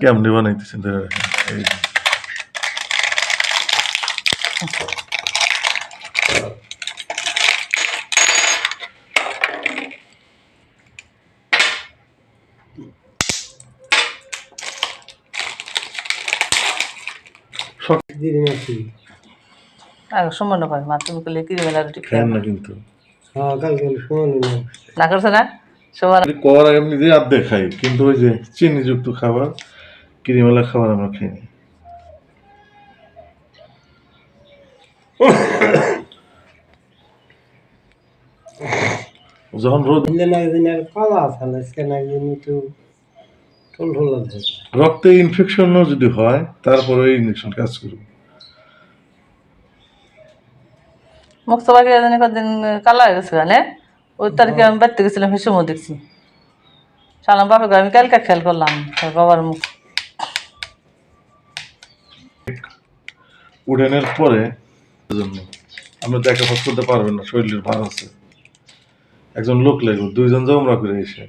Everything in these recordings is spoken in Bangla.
কেমনি বানাইতেছেন ধরে রাখেন। এই দিদি মাসি আগে সম্মান করে মা তুমি করলে কি দেবে না রুটি খান না কিন্তু হ্যাঁ সমান না না করছে না সবার কর এমনি দিয়ে আর্ধেক খাই কিন্তু ওই যে চিনিযুক্ত খাবার কিরিমেলা খাবার আমরা খাইনি। যখন রোদ রক্তে ইনফেকশনও যদি হয় তারপরে ওই ইঞ্জেকশন কাজ করবে। মুখ সবাই কদিন কালা হয়ে গেছে মানে ওই তারিখে আমি বাড়তে গেছিলাম সেই সময় দেখছি। সালাম বাপে আমি কালকে খেয়াল করলাম তার বাবার মুখ। উডেনের পরে জন্য আমরা দেখা পাস করতে পারবেন না শরীরের ভার আছে। একজন লোক লাগবে দুইজন জমরা করে এসে।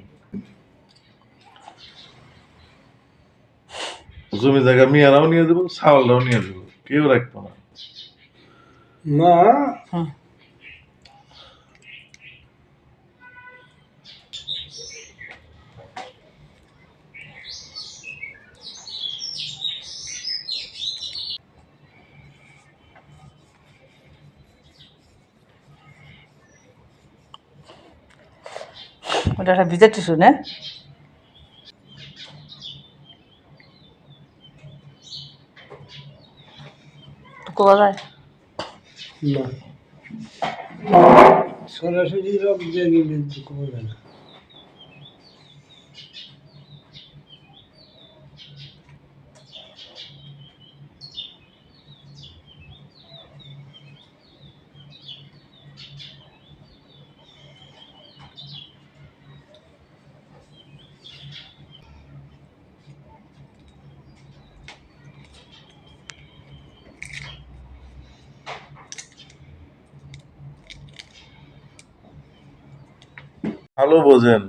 জমি জায়গা মিয়ারাও নিয়ে দেবো ছাওয়ালটাও নিয়ে দেবো কেউ রাখব না। না ওটা একটা ভিজা টিস্যু না। কোয়া যায় না। সরাসরি গেলে দুঃখ পাবে না ভালো বোঝেন।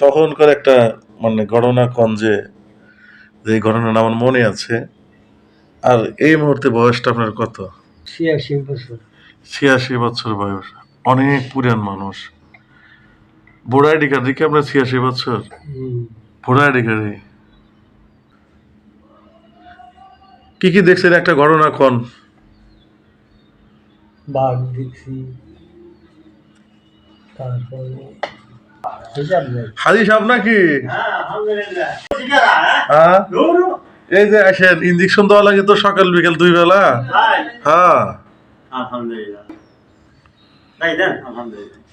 তখনকার একটা মানে ঘটনা কন যে এই ঘটনাটা আমার মনে আছে আর এই মুহূর্তে বয়সটা আপনার কত? ছিয়াশি বছর। ছিয়াশি বছর বয়স। অনেক পুরান মানুষ। বুড়া কার্ড দেখি আপনার ছিয়াশি বছর? বুড়া কার্ডে কি কি দেখছেন একটা ঘটনা কন বাঘ দেখছি। তারপরে হাজি সাহেব নাকি? হ্যাঁ? এই যে আসেন ইঞ্জেকশন দেওয়া লাগে তো সকাল বিকাল দুই বেলা। হ্যাঁ। আলহামদুলিল্লাহ।